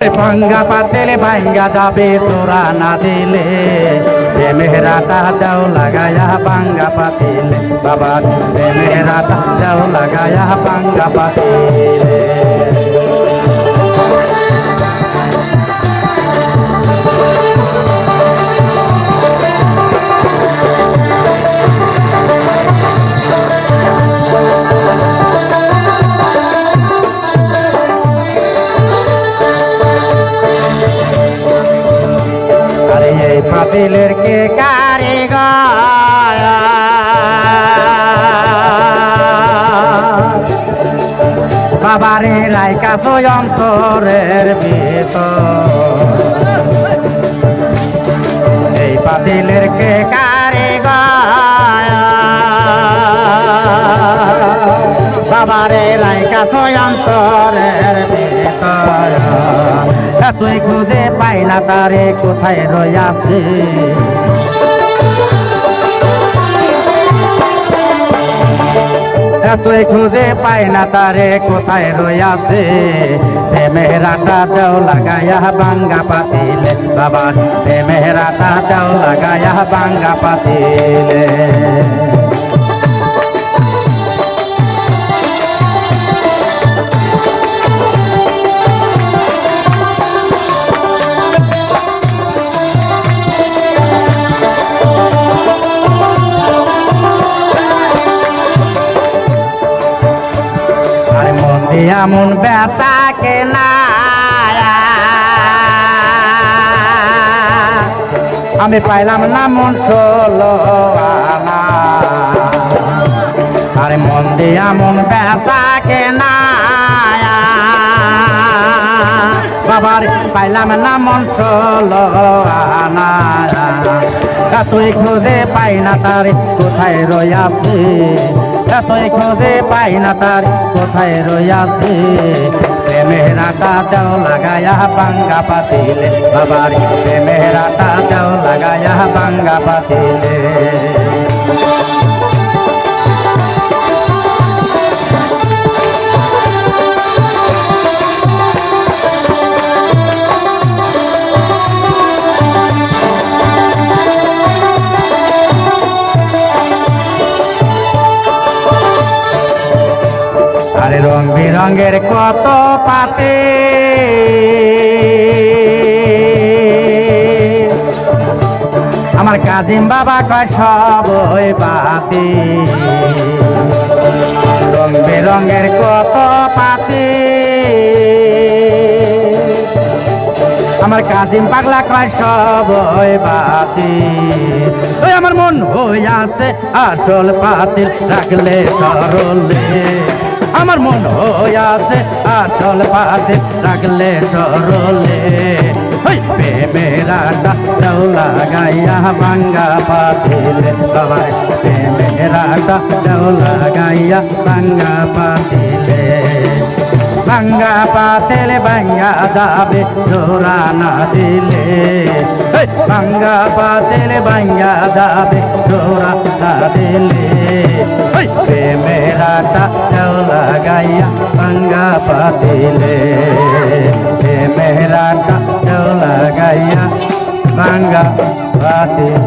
ভাঙ্গা পাতেলে ভাঙ্গা যাবে তোরা না দিলে মেহরাটা যাও লাগায়া ভাঙ্গা পাতিলে বাবা মেহরাটা যাও লাগায়া ভাঙ্গা পাতিলে পাতিলের কে কারিগর? বাবারে রাইকা অন্তরের ভিতর। এই পাতিলের কে কারিগর? বাবারে রাইকা অন্তরের ভিতর। তুই খুঁজে পাই না তারে, কোথায় রয়াছে? তুই খুঁজে পাই না তারে, কোথায় রয়াছে? মেহরাটা দেও লাগায়া বাঙ্গা পাতিলে। বাবা মেহরাটা দেও লাগায়া বাঙ্গা পাতিলে। মন দিয়া বেচা কেনা। আমি পাইলাম না মন ষোলো আনা। আরে মন দিয়া মন বেচা কেনা। বাবার পাইলাম না মন ষোলো আনা। তুই খুঁজে পাই না তার, কোথায় রয়াছে তুই খোঁজে পাই না তার, কোথায় রয়াছে প্রেমেরাটা দেও লাগায়া বাঙ্গা পাতিলে, বাবার প্রেমেরাটা দেও লাগায়া বাঙ্গা পাতিলে। আরে রং বেরঙের কত পাতে? আমার কাজিম বাবা কয়, সব ওই বাতি রং বেরঙের কত পাতে? আমার কাজিম পাগলা কয়, সব বাতি ওই আমার মন হয়ে আছে আসল পাতিল, রাখলে সরলে আমার মন আছে, আচল পাতে রাখলে সরলে। প্রেমেরাটা দেও লাগাইয়া বাঙ্গা পাতিলে। লাগাইয়া বাঙ্গা পাতিলে। ভাঙ্গা পাতেলে ভাঙ্গা যাবে, জোড়া না দিলে। ভাঙ্গা পাতেলে ভাঙ্গা যাবে, জোড়া না দিলে। ওই প্রেমেরাটা দেও লাগাইয়া ভাঙ্গা পাতিলে প্রেমেরাটা দেও লাগাইয়া ভাঙ্গা পাতিলে